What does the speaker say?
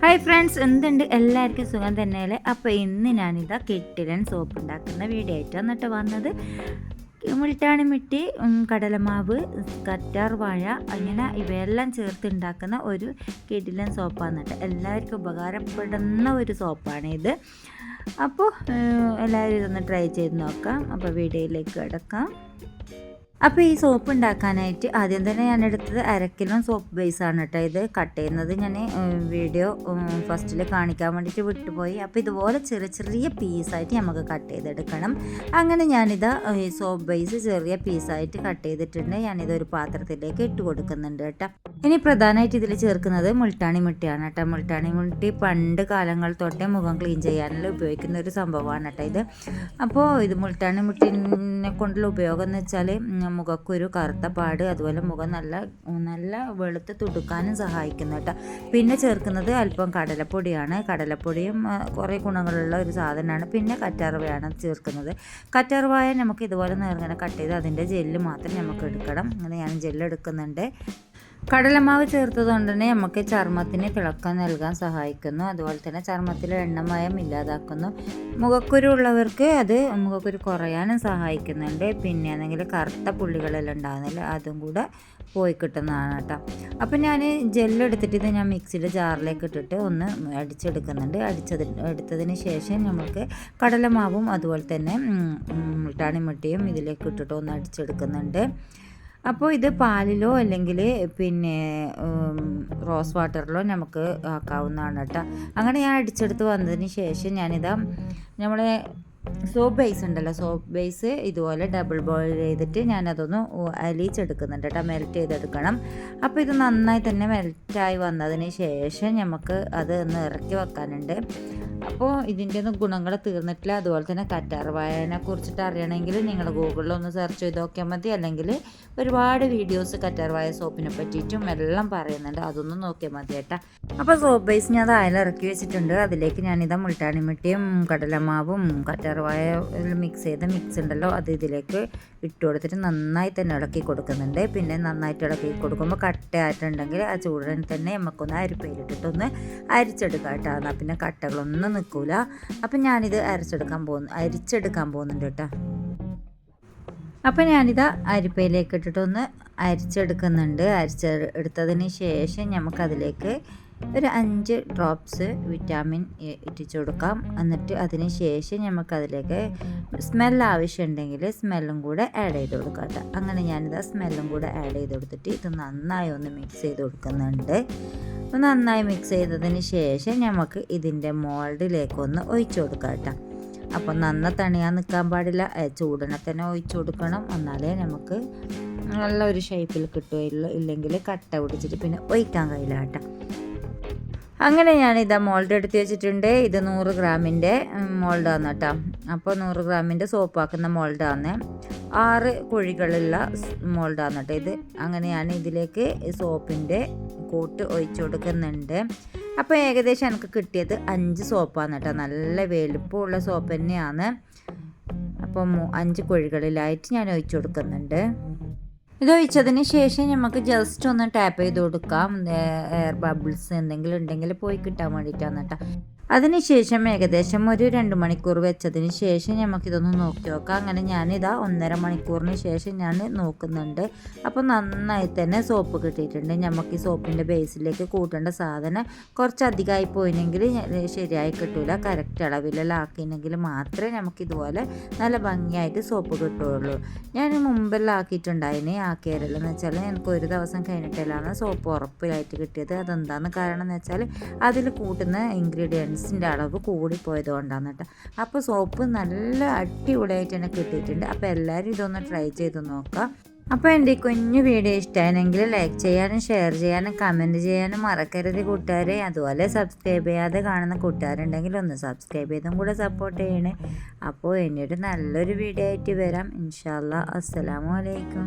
Hi friends എന്തുണ്ട്? എല്ലാവർക്കും സുഖം തന്നെയല്ലേ? അപ്പോൾ ഇന്ന് ഞാനിതാ കെട്ടിലൻ സോപ്പ് ഉണ്ടാക്കുന്ന വീഡിയോ ആയിട്ട് എന്നിട്ട് വന്നത്. മുൾട്ടാണി മിട്ടി കടലമാവ് കറ്റാർ വാഴ അങ്ങനെ ഇവയെല്ലാം ചേർത്ത് ഉണ്ടാക്കുന്ന ഒരു കിടിലൻ സോപ്പാണ് എല്ലാവർക്കും ഉപകാരപ്പെടുന്ന ഒരു സോപ്പാണ് ഇത്. അപ്പോൾ എല്ലാവരും ഇതൊന്ന് ട്രൈ ചെയ്ത് നോക്കാം. അപ്പോൾ വീഡിയോയിലേക്ക് കിടക്കാം. അപ്പോൾ ഈ സോപ്പ് ഉണ്ടാക്കാനായിട്ട് ആദ്യം തന്നെ ഞാൻ എടുത്തത് അരക്കിലോ സോപ്പ് ബേസ് ആണ് കേട്ടോ ഇത് കട്ട് ചെയ്യുന്നത് ഞാൻ വീഡിയോ ഫസ്റ്റിൽ കാണിക്കാൻ വേണ്ടിയിട്ട് വിട്ടുപോയി. അപ്പോൾ ഇതുപോലെ ചെറിയ ചെറിയ പീസായിട്ട് നമുക്ക് കട്ട് ചെയ്തെടുക്കണം. അങ്ങനെ ഞാനിത് ഈ സോപ്പ് ബേസ് ചെറിയ പീസായിട്ട് കട്ട് ചെയ്തിട്ടുണ്ട്. ഞാനിത് ഒരു പാത്രത്തിലേക്ക് ഇട്ട് കൊടുക്കുന്നുണ്ട് കേട്ടോ ഇനി പ്രധാനമായിട്ട് ഇതിൽ ചേർക്കുന്നത് മുൾട്ടാണി മുട്ടിയാണ് കേട്ടോ മുൾട്ടാണി മുട്ടി പണ്ട് കാലങ്ങൾ തൊട്ടേ മുഖം ക്ലീൻ ചെയ്യാനുള്ള ഉപയോഗിക്കുന്ന ഒരു സംഭവമാണ് കേട്ടോ ഇത്. അപ്പോൾ ഇത് മുൾട്ടാണി മുട്ടിനെ കൊണ്ടുള്ള ഉപയോഗം എന്ന് വെച്ചാൽ മുഖക്കൊരു കറുത്ത പാട് അതുപോലെ മുഖം നല്ല നല്ല വെളുത്ത് തുടുക്കാനും സഹായിക്കുന്നു കേട്ടോ. പിന്നെ ചേർക്കുന്നത് അല്പം കടലപ്പൊടിയാണ്. കടലപ്പൊടിയും കുറേ ഗുണങ്ങളുള്ള ഒരു സാധനമാണ്. പിന്നെ കറ്റാർവയാണ് ചേർക്കുന്നത്. കറ്റാർവായ നമുക്ക് ഇതുപോലെ നേർങ്ങനെ കട്ട് ചെയ്ത് അതിന്റെ ജെല്ല് മാത്രം നമുക്ക് എടുക്കണം. അങ്ങനെ ഞാൻ ജെല്ല് എടുക്കുന്നുണ്ട് കടലമാവ് ചേർത്തത് കൊണ്ട് തന്നെ നമുക്ക് ചർമ്മത്തിന് തിളക്കം നൽകാൻ സഹായിക്കുന്നു അതുപോലെ തന്നെ ചർമ്മത്തിൽ എണ്ണമയം ഇല്ലാതാക്കുന്നു മുഖക്കുരു ഉള്ളവർക്ക് അത് മുഖക്കുരു കുറയാനും സഹായിക്കുന്നുണ്ട് പിന്നെ ആണെങ്കിൽ കറുത്ത പുള്ളികളെല്ലാം ഉണ്ടാകുന്നില്ല അതും കൂടെ പോയി കിട്ടുന്നതാണ് കേട്ടോ അപ്പം ഞാൻ ജെല്ലെടുത്തിട്ട് ഇത് ഞാൻ മിക്സിയുടെ ജാറിലേക്ക് ഇട്ടിട്ട് ഒന്ന് അടിച്ചെടുക്കുന്നുണ്ട് അടിച്ചത് എടുത്തതിന് ശേഷം നമുക്ക് കടലമാവും അതുപോലെ തന്നെ മുട്ടാണിമുട്ടിയും ഇതിലേക്ക് ഇട്ടിട്ട് ഒന്ന് അടിച്ചെടുക്കുന്നുണ്ട് അപ്പോൾ ഇത് പാലിലോ അല്ലെങ്കിൽ പിന്നെ റോസ് വാട്ടറിലോ നമുക്ക് ആക്കാവുന്നതാണ് കേട്ടോ. അങ്ങനെ ഞാൻ അടിച്ചെടുത്ത് വന്നതിന് ശേഷം ഞാനിതാ നമ്മളെ സോപ്പ് ബേസ് ഉണ്ടല്ലോ സോപ്പ് ബേസ് ഇതുപോലെ ഡബിൾ ബോയിൽ ചെയ്തിട്ട് ഞാനതൊന്ന് അലിയിച്ചെടുക്കുന്നുണ്ട് കേട്ടോ മെൽറ്റ് ചെയ്തെടുക്കണം. അപ്പോൾ ഇത് നന്നായി തന്നെ മെൽറ്റായി വന്നതിന് ശേഷം നമുക്ക് അത് ഒന്ന് ഇറക്കി വെക്കാനുണ്ട്. അപ്പോൾ ഇതിന്റെ ഒന്നും ഗുണങ്ങൾ തീർന്നിട്ടില്ല. അതുപോലെ തന്നെ കറ്റാർ വായനെ കുറിച്ചിട്ട് അറിയണമെങ്കിൽ നിങ്ങൾ ഗൂഗിളിൽ ഒന്ന് സെർച്ച് ചെയ്ത് നോക്കിയാൽ മതി. അല്ലെങ്കിൽ ഒരുപാട് വീഡിയോസ് കറ്റാർ വായ സോപ്പിനെ പറ്റിയിട്ടും എല്ലാം പറയുന്നുണ്ട്. അതൊന്നും നോക്കിയാൽ മതി കേട്ടാ. അപ്പോൾ സോപ്പ് ബേസ് ഞാൻ അത് ഇറക്കി വെച്ചിട്ടുണ്ട്. അതിലേക്ക് ഞാനിതാ മുൾട്ടാണി മിട്ടിയും കടലമാവും കറ്റാർ വായ മിക്സ് ചെയ്ത മിക്സ് ഉണ്ടല്ലോ അത് ഇതിലേക്ക് ഇട്ട് കൊടുത്തിട്ട് നന്നായി തന്നെ ഇളക്കി കൊടുക്കുന്നുണ്ട്. പിന്നെ നന്നായിട്ട് ഇളക്കി കൊടുക്കുമ്പോൾ കട്ടയായിട്ടുണ്ടെങ്കിൽ ആ ചൂടിന് തന്നെ നമുക്കൊന്ന് അരിപ്പയിലിട്ടിട്ടൊന്ന് അരിച്ചെടുക്കാം കേട്ടോ. എന്നാൽ പിന്നെ കട്ടകളൊന്നും നിൽക്കൂല. അപ്പം ഞാനിത് അരച്ചെടുക്കാൻ പോകുന്നു. അരിച്ചെടുക്കാൻ പോകുന്നുണ്ട് കേട്ടോ. അപ്പം ഞാനിത് അരിപ്പയിലേക്ക് ഇട്ടിട്ടൊന്ന് അരിച്ചെടുക്കുന്നുണ്ട്. അരിച്ച എടുത്തതിന് ശേഷം നമുക്കതിലേക്ക് ഒരു അഞ്ച് ഡ്രോപ്സ് വിറ്റാമിൻ ഇട്ടിച്ചു കൊടുക്കാം. എന്നിട്ട് അതിന് ശേഷം നമുക്കതിലേക്ക് സ്മെൽ ആവശ്യമുണ്ടെങ്കിൽ സ്മെല്ലും കൂടെ ആഡ് ചെയ്ത് കൊടുക്കാം കേട്ടോ. അങ്ങനെ ഞാനിത് സ്മെല്ലും കൂടെ ആഡ് ചെയ്ത് കൊടുത്തിട്ട് ഇത് നന്നായി ഒന്ന് മിക്സ് ചെയ്ത് കൊടുക്കുന്നുണ്ട്. നന്നായി മിക്സ് ചെയ്തതിന് ശേഷം നമുക്ക് ഇതിന്റെ മോൾഡിലേക്ക് ഒന്ന് ഒഴിച്ചു കൊടുക്കാം കേട്ടോ. അപ്പോൾ നന്ന തണിയാൻ നിൽക്കാൻ പാടില്ല. ചൂടിനെ തന്നെ ഒഴിച്ചു കൊടുക്കണം. എന്നാലേ നമുക്ക് നല്ലൊരു ഷേപ്പിൽ കിട്ടുകയുള്ളൂ. ഇല്ലെങ്കിൽ കട്ട പിടിച്ചിട്ട് പിന്നെ ഒഴിക്കാൻ കഴിയില്ല കേട്ടോ. അങ്ങനെ ഞാൻ ഇതാ മോൾഡ് എടുത്ത് വെച്ചിട്ടുണ്ട്. ഇത് നൂറ് ഗ്രാമിന്റെ മോൾഡാണ് കേട്ടോ. അപ്പോൾ നൂറ് ഗ്രാമിന്റെ സോപ്പാക്കുന്ന മോൾഡാണ് ആറ് കുഴികളുള്ള മോൾഡാണ് കേട്ടോ ഇത്. അങ്ങനെ ഞാൻ ഇതിലേക്ക് സോപ്പിന്റെ കൂട്ട് ഒഴിച്ചു കൊടുക്കുന്നുണ്ട്. അപ്പോൾ ഏകദേശം എനിക്ക് കിട്ടിയത് അഞ്ച് സോപ്പാണ് കേട്ടോ. നല്ല വലുപ്പമുള്ള സോപ്പ് തന്നെയാണ്. അപ്പോൾ അഞ്ച് കുഴികളിലായിട്ട് ഞാൻ ഒഴിച്ചു കൊടുക്കുന്നുണ്ട്. ഇത് ഒഴിച്ചതിന് ശേഷം നമുക്ക് ജസ്റ്റ് ഒന്ന് ടാപ്പ് ചെയ്ത് കൊടുക്കാം. എയർ ബബിൾസ് എന്തെങ്കിലും ഉണ്ടെങ്കിൽ പോയി കിട്ടാൻ വേണ്ടിയിട്ടാണ് കേട്ടോ അതിനുശേഷം ഏകദേശം ഒരു രണ്ട് മണിക്കൂർ വെച്ചതിന് ശേഷം നമുക്കിതൊന്ന് നോക്കി നോക്കാം. അങ്ങനെ ഞാനിതാ ഒന്നര മണിക്കൂറിന് ശേഷം ഞാൻ നോക്കുന്നുണ്ട്. അപ്പോൾ നന്നായി തന്നെ സോപ്പ് കിട്ടിയിട്ടുണ്ട്. നമുക്ക് ഈ സോപ്പിന്റെ ബേസിലേക്ക് കൂട്ടേണ്ട സാധനം കുറച്ചധികമായി പോയിനെങ്കിൽ ശരിയായി കിട്ടൂല. കറക്റ്റ് അളവിലെല്ലാം ആക്കിയില്ലെങ്കിൽ മാത്രമേ നമുക്ക് ഇതുപോലെ നല്ല ഭംഗിയായിട്ട് സോപ്പ് കിട്ടുകയുള്ളൂ ഞാൻ മുമ്പെല്ലാം ആക്കിയിട്ടുണ്ടായിന് ആക്കിയാരല്ലോ എന്ന് വെച്ചാൽ എനിക്ക് ഒരു ദിവസം കഴിഞ്ഞിട്ടെല്ലാം സോപ്പ് ഉറപ്പിലായിട്ട് കിട്ടിയത്. അതെന്താണെന്ന് കാരണം എന്ന് വെച്ചാൽ അതിൽ കൂട്ടുന്ന ഇൻഗ്രീഡിയൻസിന്റെ അളവ് കൂടിപ്പോയത് കൊണ്ടാണ് കേട്ടോ. അപ്പോൾ സോപ്പ് നല്ല അടിപൊളിയായിട്ട് തന്നെ കിട്ടിയിട്ടുണ്ട്. അപ്പോൾ എല്ലാവരും ഇതൊന്ന് ട്രൈ ചെയ്ത് നോക്കാം. അപ്പോൾ എന്റെ ഈ കുഞ്ഞു വീഡിയോ ഇഷ്ടമായെങ്കിൽ ലൈക്ക് ചെയ്യാനും ഷെയർ ചെയ്യാനും കമന്റ് ചെയ്യാനും മറക്കരുത് കൂട്ടുകാരെ. അതുപോലെ സബ്സ്ക്രൈബ് ചെയ്യാതെ കാണുന്ന കൂട്ടുകാരുണ്ടെങ്കിൽ ഒന്ന് സബ്സ്ക്രൈബ് ചെയ്തും കൂടെ സപ്പോർട്ട് ചെയ്യണേ. അപ്പോൾ ഇനിയൊരു നല്ലൊരു വീഡിയോ ആയിട്ട് വരാം. ഇൻഷാല്ലാ അസ്സലാമു അലൈക്കും.